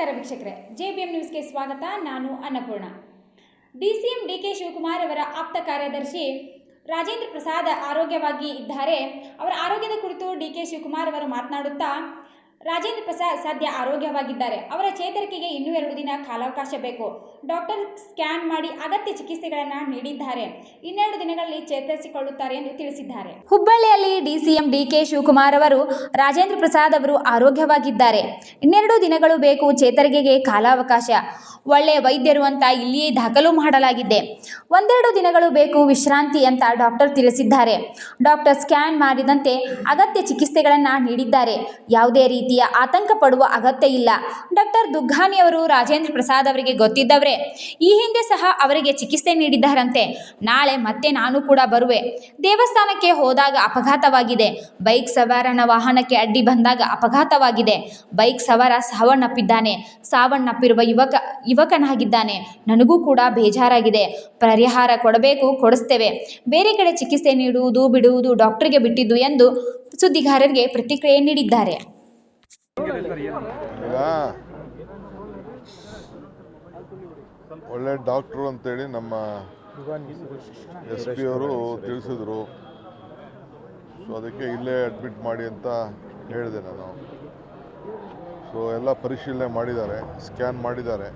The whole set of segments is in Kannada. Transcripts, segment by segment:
ನಮಸ್ಕಾರ ವೀಕ್ಷಕರೇ. ಜೆ ಬಿ ಎಂ ನ್ಯೂಸ್ಗೆ ಸ್ವಾಗತ. ನಾನು Annapurna. D C M D K Shivakumar ಅವರ ಆಪ್ತ ಕಾರ್ಯದರ್ಶಿ ರಾಜೇಂದ್ರ ಪ್ರಸಾದ್ ಆರೋಗ್ಯವಾಗಿ ಇದ್ದಾರೆ. ಅವರ ಆರೋಗ್ಯದ ಕುರಿತು ಡಿ ಕೆ ಶಿವಕುಮಾರ್ ಅವರು ಮಾತನಾಡುತ್ತಾ ರಾಜೇಂದ್ರ ಪ್ರಸಾದ್ ಸದ್ಯ ಆರೋಗ್ಯವಾಗಿದ್ದಾರೆ. ಅವರ ಚೇತರಿಕೆಗೆ ಇನ್ನೂ ಎರಡು ದಿನ ಕಾಲಾವಕಾಶ ಬೇಕು. ಡಾಕ್ಟರ್ ಸ್ಕ್ಯಾನ್ ಮಾಡಿ ಅಗತ್ಯ ಚಿಕಿತ್ಸೆಗಳನ್ನು ನೀಡಿದ್ದಾರೆ. ಇನ್ನೆರಡು ದಿನಗಳಲ್ಲಿ ಚೇತರಿಸಿಕೊಳ್ಳುತ್ತಾರೆ ಎಂದು ತಿಳಿಸಿದ್ದಾರೆ. ಹುಬ್ಬಳ್ಳಿಯಲ್ಲಿ ಡಿಸಿಎಂ ಡಿಕೆ ಶಿವಕುಮಾರ್ ಅವರು, ರಾಜೇಂದ್ರ ಪ್ರಸಾದ್ ಅವರು ಆರೋಗ್ಯವಾಗಿದ್ದಾರೆ. ಇನ್ನೆರಡು ದಿನಗಳು ಬೇಕು ಚೇತರಿಕೆಗೆ ಕಾಲಾವಕಾಶ. ಒಳ್ಳೆಯ ವೈದ್ಯರು ಅಂತ ಇಲ್ಲಿಯೇ ದಾಖಲು ಮಾಡಲಾಗಿದೆ. ಒಂದೆರಡು ದಿನಗಳು ಬೇಕು ವಿಶ್ರಾಂತಿ ಅಂತ ಡಾಕ್ಟರ್ ತಿಳಿಸಿದ್ದಾರೆ. ಡಾಕ್ಟರ್ ಸ್ಕ್ಯಾನ್ ಮಾಡಿದಂತೆ ಅಗತ್ಯ ಚಿಕಿತ್ಸೆಗಳನ್ನು ನೀಡಿದ್ದಾರೆ. ಯಾವುದೇ ರೀತಿಯ ಆತಂಕ ಪಡುವ ಅಗತ್ಯ ಇಲ್ಲ. ಡಾಕ್ಟರ್ ದುಗ್ಗಾನಿ ಅವರು ರಾಜೇಂದ್ರ ಪ್ರಸಾದ್ ಅವರಿಗೆ ಗೊತ್ತಿದ್ದವರೇ. ಈ ಹಿಂದೆ ಸಹ ಅವರಿಗೆ ಚಿಕಿತ್ಸೆ ನೀಡಿದ್ದಾರಂತೆ. ನಾಳೆ ಮತ್ತೆ ನಾನು ಕೂಡ ಬರುವೆ. ದೇವಸ್ಥಾನಕ್ಕೆ ಹೋದಾಗ ಅಪಘಾತವಾಗಿದೆ. ಬೈಕ್ ಸವಾರನ ವಾಹನಕ್ಕೆ ಅಡ್ಡಿ ಬಂದಾಗ ಅಪಘಾತವಾಗಿದೆ. ಬೈಕ್ ಸವಾರ ಸಾವನ್ನಪ್ಪಿದ್ದಾನೆ. ಸಾವನ್ನಪ್ಪಿರುವ ಯುವಕ, ಯುವಕನಾಗಿದ್ದಾನೆ. ನನಗೂ ಕೂಡ ಬೇಜಾರಾಗಿದೆ. ಪರಿಹಾರ ಕೊಡಬೇಕು, ಕೊಡಿಸ್ತೇವೆ. ಬೇರೆ ಕಡೆ ಚಿಕಿತ್ಸೆ ನೀಡುವುದು, ಬಿಡುವುದು ಡಾಕ್ಟರ್ಗೆ ಬಿಟ್ಟಿದ್ದು ಎಂದು ಸುದ್ದಿಗಾರರಿಗೆ ಪ್ರತಿಕ್ರಿಯೆ ನೀಡಿದ್ದಾರೆ. ಈಗ ಒಳ್ಳೆ ಡಾಕ್ಟ್ರು ಅಂತೇಳಿ ನಮ್ಮ ಎಸ್ ಪಿ ಅವರು ತಿಳಿಸಿದ್ರು. ಸೊ ಅದಕ್ಕೆ ಇಲ್ಲೇ ಅಡ್ಮಿಟ್ ಮಾಡಿ ಅಂತ ಹೇಳಿದೆ ನಾನು. ಸೊ ಎಲ್ಲ ಪರಿಶೀಲನೆ ಮಾಡಿದ್ದಾರೆ ಸ್ಕ್ಯಾನ್ ಮಾಡಿದ್ದಾರೆ.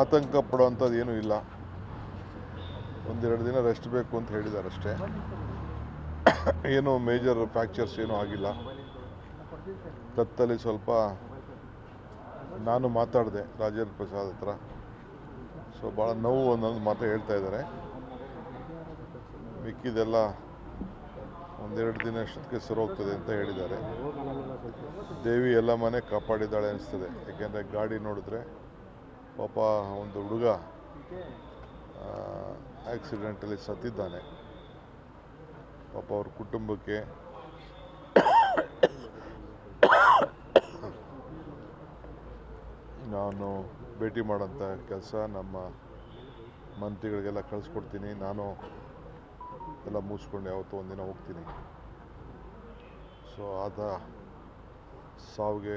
ಆತಂಕ ಪಡುವಂಥದ್ದು ಏನೂ ಇಲ್ಲ. ಒಂದೆರಡು ದಿನ ರೆಸ್ಟ್ ಬೇಕು ಅಂತ ಹೇಳಿದ್ದಾರೆ ಅಷ್ಟೇ. ಏನು ಮೇಜರ್ ಫ್ಯಾಕ್ಚರ್ಸ್ ಏನೂ ಆಗಿಲ್ಲ. ಕತ್ತಲ್ಲಿ ಸ್ವಲ್ಪ ನಾನು ಮಾತಾಡಿದೆ ರಾಜೇಂದ್ರ ಪ್ರಸಾದ್ ಹತ್ರ. ಸೊ ಭಾಳ ನೋವು ಅನ್ನೋದು ಮಾತು ಹೇಳ್ತಾ ಇದ್ದಾರೆ. ಮಿಕ್ಕಿದೆಲ್ಲ ಒಂದೆರಡು ದಿನ ಅಷ್ಟೊತ್ತಿಗೆ ಶುರು ಹೋಗ್ತದೆ ಅಂತ ಹೇಳಿದ್ದಾರೆ. ದೇವಿ ಎಲ್ಲ ಮನೆ ಕಾಪಾಡಿದ್ದಾಳೆ ಅನಿಸ್ತದೆ. ಯಾಕೆಂದರೆ ಗಾಡಿ ನೋಡಿದ್ರೆ ಪಾಪ ಒಂದು ಹುಡುಗ ಆಕ್ಸಿಡೆಂಟಲ್ಲಿ ಸತ್ತಿದ್ದಾನೆ. ಪಾಪ ಅವ್ರ ಕುಟುಂಬಕ್ಕೆ ನಾನು ಭೇಟಿ ಮಾಡೋಂಥ ಕೆಲಸ ನಮ್ಮ ಮಂತ್ರಿಗಳಿಗೆಲ್ಲ ಕಳಿಸ್ಕೊಡ್ತೀನಿ. ನಾನು ಎಲ್ಲ ಮುಗಿಸ್ಕೊಂಡು ಯಾವತ್ತೋ ಒಂದಿನ ಹೋಗ್ತೀನಿ. ಸೊ ಆತ ಸಾವಿಗೆ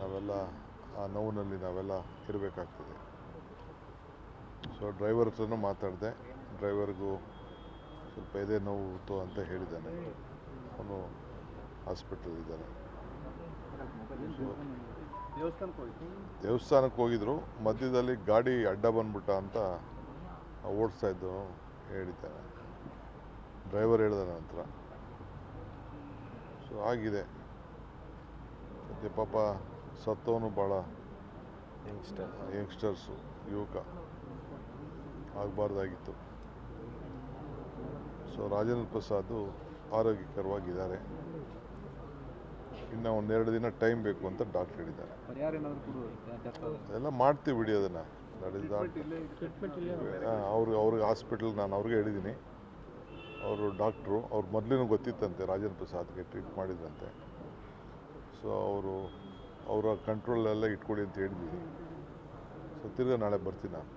ನಾವೆಲ್ಲ ಆ ನೋವಿನಲ್ಲಿ ನಾವೆಲ್ಲ ಇರಬೇಕಾಗ್ತದೆ. ಸೊ ಡ್ರೈವರ್ ಹತ್ರನೂ ಮಾತಾಡಿದೆ. ಡ್ರೈವರ್ಗೂ ಸ್ವಲ್ಪ ಎದೆ ನೋವು ಅಂತ ಹೇಳಿದ್ದಾನೆ. ಅವನು ಹಾಸ್ಪಿಟಲ್ ಇದ್ದಾನೆ. ದೇವಸ್ಥಾನಕ್ಕೆ ಹೋಗಿದ್ರು? ಮಧ್ಯದಲ್ಲಿ ಗಾಡಿ ಅಡ್ಡ ಬಂದ್ಬಿಟ್ಟ ಅಂತ ಓಡಿಸ್ತಾ ಇದ್ದು ಹೇಳಿದ್ದಾನೆ ಡ್ರೈವರ್ ಹೇಳಿದ ನಂತರ. ಸೊ ಆಗಿದೆ. ಮತ್ತೆ ಪಾಪ ಸತ್ತವನು ಭಾಳ ಯಂಗ್ಸ್ಟರ್ಸು ಯುವಕ. ಆಗಬಾರ್ದಾಗಿತ್ತು. ಸೊ ರಾಜೇಂದ್ರ ಪ್ರಸಾದ್ ಆರೋಗ್ಯಕರವಾಗಿದ್ದಾರೆ. ಇನ್ನು ಒಂದೆರಡು ದಿನ ಟೈಮ್ ಬೇಕು ಅಂತ ಡಾಕ್ಟರ್ ಹೇಳಿದ್ದಾರೆ. ಎಲ್ಲ ಮಾಡ್ತೀವಿ ಬಿಡಿ ಅದನ್ನು. ಅವ್ರಿಗೆ ಅವ್ರಿಗೆ ಹಾಸ್ಪಿಟಲ್ ನಾನು ಅವ್ರಿಗೆ ಹೇಳಿದ್ದೀನಿ ಅವರು ಡಾಕ್ಟ್ರು ಅವ್ರು ಮೊದಲಿನೂ ಗೊತ್ತಿತ್ತಂತೆ ರಾಜೇಂದ್ರ ಪ್ರಸಾದ್ಗೆ ಟ್ರೀಟ್ ಮಾಡಿದ್ರಂತೆ. ಸೊ ಅವರು ಅವರ ಕಂಟ್ರೋಲೆಲ್ಲ ಇಟ್ಕೊಳ್ಳಿ ಅಂತ ಹೇಳಿದ್ದೀನಿ ಸೊ ತಿರ್ಗಾ ನಾಳೆ ಬರ್ತೀನಿ ನಾನು.